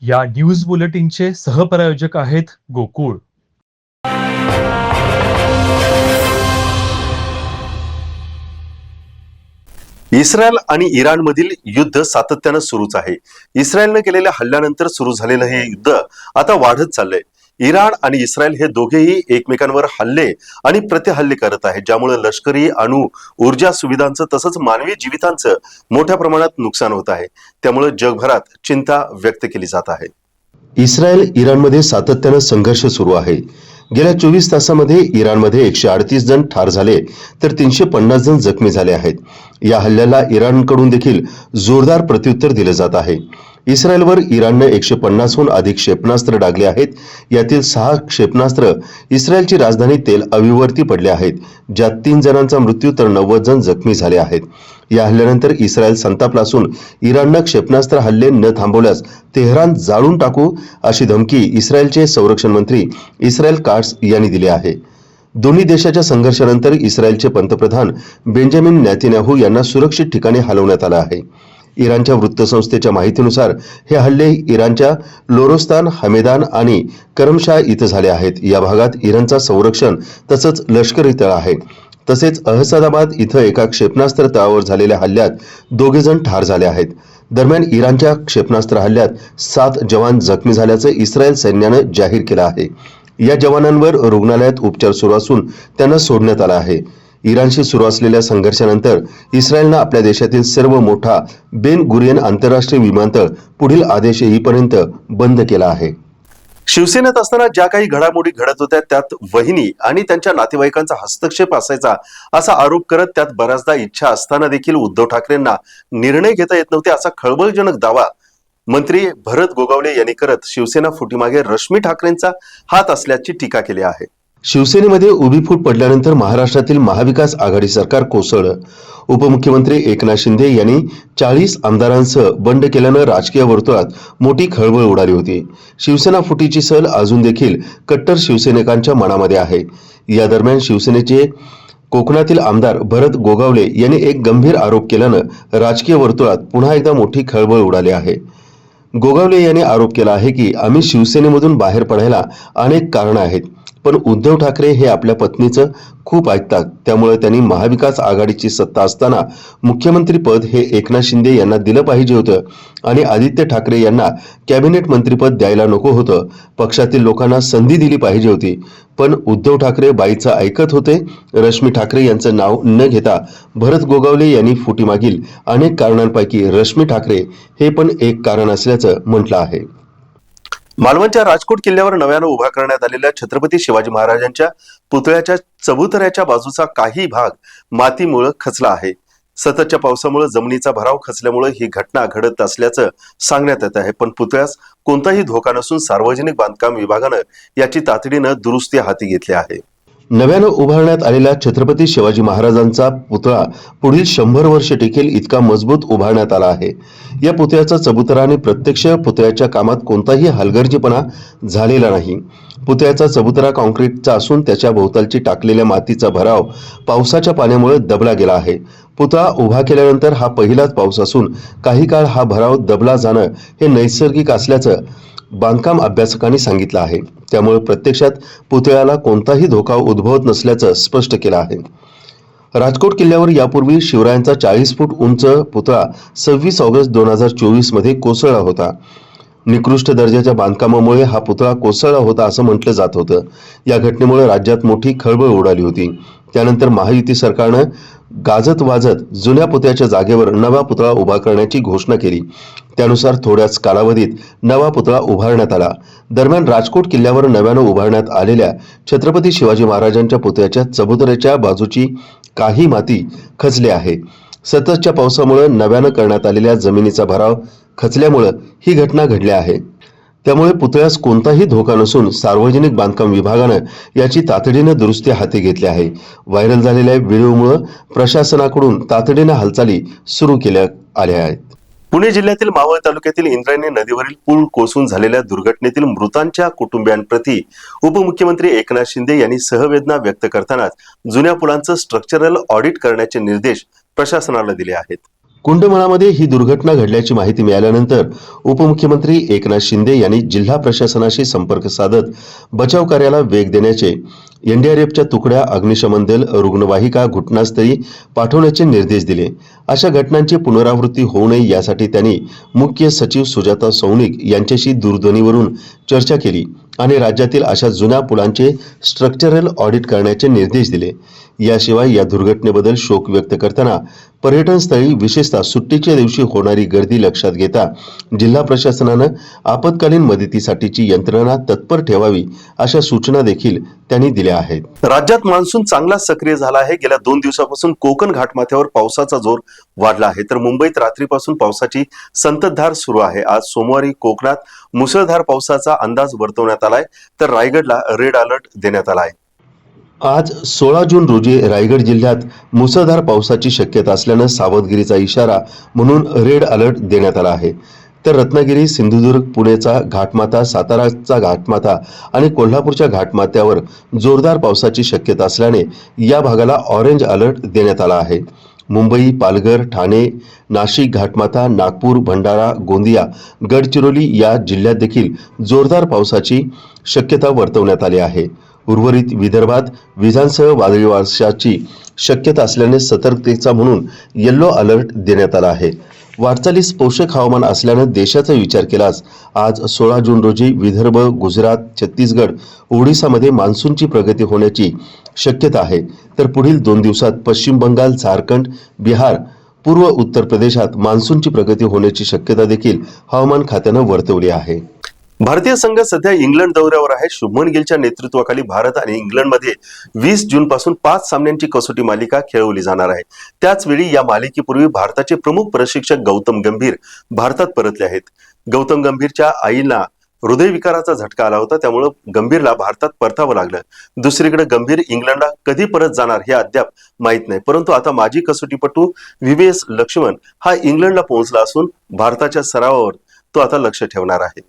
या न्यूज बुलेटिनचे सहप्रायोजक आहेत गोकुळ. इस्रायल आणि इराणमधील युद्ध सातत्यानं सुरूच आहे. इस्रायलनं केलेल्या हल्ल्यानंतर सुरू झालेलं हे युद्ध आता वाढत चाललंय. इराण आणि इस्रायल हे दोघेही एकमेकांवर हल्ले आणि प्रतिहल्ले करत आहेत ज्यामुळे लष्करी अणु ऊर्जा सुविधांचं तसंच मानवी जीवितांचं मोठ्या प्रमाणात नुकसान होत आहे. त्यामुळे जगभरात चिंता व्यक्त केली जात आहे. इस्रायल इराणमध्ये सातत्यानं संघर्ष सुरू आहे. गेल्या चोवीस तासामध्ये इराणमध्ये एकशे अडतीस जण ठार झाले तर तीनशे पन्नास जण जखमी झाले आहेत. या हल्ल्याला इराणकडून देखील जोरदार प्रत्युत्तर दिलं जात आहे. इस्रायलवर इराणनं एकशे पन्नासहून अधिक क्षेपणास्त्र डागले आहेत. यातील सहा क्षेपणास्त्र इस्रायलची राजधानी तेल अविवरती पडले आहेत ज्यात तीन जणांचा मृत्यू तर नव्वद जण जखमी झाले आहेत. या हल्ल्यानंतर इस्रायल संतापला असून इराणनं क्षेपणास्त्र हल्ले न थांबवल्यास तेहरान जाळून टाकू अशी धमकी इस्रायलचे संरक्षण मंत्री इस्रायल काट्स यांनी दिली आहे. दोन्ही देशाच्या संघर्षानंतर इस्रायलचे पंतप्रधान बेंजामिन नॅतिन्याहू यांना सुरक्षित ठिकाणी हलवण्यात आलं आहे. इराणच्या वृत्तसंस्थेच्या माहितीनुसार हे हल्ले इराणच्या लोरोस्तान हमेदान आणि करमशाह इथं झाले आहेत. या भागात इराणचा संरक्षण तसंच लष्करी तळ आहे. तसेच अहसादाबाद इथं एका क्षेपणास्त्र तळावर झालेल्या हल्ल्यात दोघे जण ठार झाले आहेत. दरम्यान इराणच्या क्षेपणास्त्र हल्ल्यात सात जवान जखमी झाल्याचं इस्रायल सैन्यानं जाहीर केलं आहे. या जवानांवर रुग्णालयात उपचार सुरू असून त्यांना सोडण्यात आलं आहे. इराणशी सुरू असलेल्या संघर्षानंतर इस्रायलनं आपल्या देशातील सर्व मोठा बेन गुरियन आंतरराष्ट्रीय विमानतळ पुढील आदेश येईपर्यंत बंद केला आहे. शिवसेनेत असताना ज्या काही घडामोडी घडत होत्या त्यात वहिनी आणि त्यांच्या नातेवाईकांचा हस्तक्षेप असायचा असा आरोप करत त्यात बऱ्याचदा इच्छा असताना देखील उद्धव ठाकरेंना निर्णय घेता येत नव्हते असा खळबळजनक दावा मंत्री भरत गोगावले यांनी करत शिवसेना फुटीमागे रश्मी ठाकरेंचा हात असल्याची टीका केली आहे. शिवसेनेमध्ये उभी फूट पडल्यानंतर महाराष्ट्रातील महाविकास आघाडी सरकार कोसळलं उपमुख्यमंत्री एकनाथ शिंदे यांनी चाळीस आमदारांसह बंड केल्यानं राजकीय वर्तुळात मोठी खळबळ उडाली होती. शिवसेना फुटीची सल अजून देखील कट्टर शिवसैनिकांच्या मनामध्ये आहे. या दरम्यान शिवसेनेचे कोकणातील आमदार भरत गोगावले यांनी एक गंभीर आरोप केल्यानं राजकीय वर्तुळात पुन्हा एकदा मोठी खळबळ उडाली आहे. गोगावले यांनी आरोप केला आहे की आम्ही शिवसेनेमधून बाहेर पडायला अनेक कारणं आहेत. पण उद्धव ठाकरे हे आपल्या पत्नीचं खूप ऐकतात. त्यामुळे त्यांनी महाविकास आघाडीची सत्ता असताना मुख्यमंत्री पद हे एकनाथ शिंदे यांना दिलं पाहिजे होतं आणि आदित्य ठाकरे यांना कॅबिनेट मंत्रीपद द्यायला नको होतं. पक्षातील लोकांना संधी दिली पाहिजे होती. पण उद्धव ठाकरे बाईचं ऐकत होते. रश्मी ठाकरे यांचं नाव न घेता भरत गोगावले यांनी फुटीमागील अनेक कारणांपैकी रश्मी ठाकरे हे पण एक कारण असल्याचं म्हटलं आहे. मालवणच्या राजकोट किल्ल्यावर नव्यानं उभा करण्यात आलेल्या छत्रपती शिवाजी महाराजांच्या पुतळ्याच्या चबुतऱ्याच्या बाजूचा काही भाग मातीमुळे खचला आहे. सततच्या पावसामुळे जमिनीचा भराव खचल्यामुळे ही घटना घडत असल्याचं सांगण्यात येत आहे. पण पुतळ्यास कोणताही धोका नसून सार्वजनिक बांधकाम विभागानं याची तातडीनं दुरुस्ती हाती घेतली आहे. नव्यानं उभारण्यात आलेला छत्रपती शिवाजी महाराजांचा पुतळा पुढील शंभर वर्ष टिकेल इतका मजबूत उभारण्यात आला आहे. या पुतळ्याचा चबुतरा आणि प्रत्यक्ष पुतळ्याच्या कामात कोणताही हलगर्जीपणा झालेला नाही. पुतळ्याचा चबुतरा कॉन्क्रीटचा असून त्याच्या भोवतालची टाकलेल्या मातीचा भराव पावसाच्या पाण्यामुळे दबला गेला आहे. पुतळा उभा केल्यानंतर हा पहिलाच पाऊस असून काही काळ हा भराव दबला जाणं हे नैसर्गिक असल्याचं बांधकाम अभ्यासकांनी सांगितलं आहे. त्यामुळे प्रत्यक्षात पुतळ्याला कोणताही धोका उद्भवत नसल्याचं स्पष्ट केलं आहे. राजकोट किल्ल्यावर यापूर्वी शिवरायांचा चाळीस फूट उंच पुतळा सव्वीस ऑगस्ट दोन हजार चोवीसमध्ये कोसळला होता. निकृष्ट दर्जाच्या बांधकामामुळे हा पुतळा कोसळला होता असं म्हटलं जात होतं. या घटनेमुळे राज्यात मोठी खळबळ उडाली होती. त्यानंतर महायुती सरकारनं गाजत वाजत जुन्या पुतळ्याच्या जागेवर नवा पुतळा उभा करण्याची घोषणा केली. त्यानुसार थोड्याच कालावधीत नवा पुतळा उभारण्यात आला. दरम्यान राजकोट किल्ल्यावर नव्यानं उभारण्यात आलेल्या छत्रपती शिवाजी महाराजांच्या पुतळ्याच्या चबुतऱ्याच्या बाजूची काही माती खचली आहे. सततच्या पावसामुळे नव्यानं करण्यात आलेल्या जमिनीचा भराव खचल्यामुळं ही घटना घडली आहे. त्यामुळे पुतळ्यास कोणताही धोका नसून सार्वजनिक बांधकाम विभागानं याची तातडीनं दुरुस्ती हाती घेतली आहे. व्हायरल झालेल्या व्हिडिओमुळे प्रशासनाकडून तातडीनं हालचाली सुरू केल्या आल्या आहेत. पुणे जिल्ह्यातील मावळ तालुक्यातील इंद्रायणी नदीवरील पूल कोसळून झालेल्या दुर्घटनेतील मृतांच्या कुटुंबियांप्रती उपमुख्यमंत्री एकनाथ शिंदे यांनी सहवेदना व्यक्त करतानाच जुन्या पुलांचं स्ट्रक्चरल ऑडिट करण्याचे निर्देश प्रशासनाला दिले आहेत. कुंडमळामध्ये ही दुर्घटना घडल्याची माहिती मिळाल्यानंतर उपमुख्यमंत्री एकनाथ शिंदे यांनी जिल्हा प्रशासनाशी संपर्क साधत बचाव कार्याला वेग देण्याचे एनडीआरएफच्या तुकड्या अग्निशमन दल रुग्णवाहिका घटनास्थळी पाठवण्याचे निर्देश दिले. अशा घटनांची पुनरावृत्ती होऊ नये यासाठी त्यांनी मुख्य सचिव सुजाता सौनिक यांच्याशी दूरध्वनीवरून चर्चा केली. आणि राज्यातील अशा जुन्या पुलांचे स्ट्रक्चरल ऑडिट करण्याचे निर्देश दिले. याशिवाय या दुर्घटनेबद्दल शोक व्यक्त करताना पर्यटन स्थळी विशेषतः सुट्टीच्या दिवशी होणारी गर्दी लक्षात घेता जिल्हा प्रशासनानं आपत्कालीन मदतीसाठीची यंत्रणा तत्पर ठेवावी अशा सूचना देखील त्यांनी दिल्या आहेत. राज्यात मान्सून चांगला सक्रिय झाला आहे. गेल्या दोन दिवसापासून कोकण घाटमाथ्यावर पावसाचा जोर वाढला आहे. तर मुंबईत रात्रीपासून पावसाची संततधार सुरू आहे. आज सोमवारी कोकणात मुसळधार पावसाचा अंदाज वर्तवण्यात आलाय. तर रायगडला रेड अलर्ट देण्यात आला आहे आज सोळा जून रोजी रायगड जिल्ह्यात मुसळधार पावसाची शक्यता असल्यानं सावधगिरीचा इशारा म्हणून रेड अलर्ट देण्यात आला आहे. तर रत्नागिरी सिंधुदुर्ग पुणेचा घाटमाथा साताराचा घाटमाथा आणि कोल्हापूरच्या घाटमाथ्यावर जोरदार पावसाची शक्यता असल्याने या भागाला ऑरेंज अलर्ट देण्यात आला आहे. मुंबई पालघर ठाणे नाशिक घाटमाथा नागपूर भंडारा गोंदिया गडचिरोली या जिल्ह्यात देखील जोरदार पावसाची शक्यता वर्तवण्यात आली आहे. उर्वरित विदर्भात विजांसह वादळी वारशाची शक्यता असल्याने सतर्कतेचा म्हणून येल्लो अलर्ट देण्यात आला आहे. वाटचालीस पोषक हवामान असल्यानं देशाचा विचार केलास आज सोळा जून रोजी विदर्भ गुजरात छत्तीसगड ओडिसामध्ये मान्सूनची प्रगती होण्याची शक्यता आहे. तर पुढील दोन दिवसात पश्चिम बंगाल झारखंड बिहार पूर्व उत्तर प्रदेशात मान्सूनची प्रगती होण्याची शक्यता देखील हवामान खात्यानं वर्तवली आहे. भारतीय संघ सध्या इंग्लंड दौऱ्यावर आहे. शुभमन गिलच्या नेतृत्वाखाली भारत आणि इंग्लंडमध्ये वीस जून पासून पाच सामन्यांची कसोटी मालिका खेळवली जाणार आहे. त्याचवेळी या मालिकेपूर्वी भारताचे प्रमुख प्रशिक्षक गौतम गंभीर भारतात परतले आहेत. गौतम गंभीरच्या आईला हृदयविकाराचा झटका आला होता. त्यामुळं गंभीरला भारतात परतावं लागलं. दुसरीकडे गंभीर इंग्लंडला कधी परत जाणार हे अद्याप माहीत नाही. परंतु आता माजी कसोटीपटू व्हीव्हीएस लक्ष्मण हा इंग्लंडला पोहोचला असून भारताच्या सरावावर तो आता लक्ष ठेवणार आहे.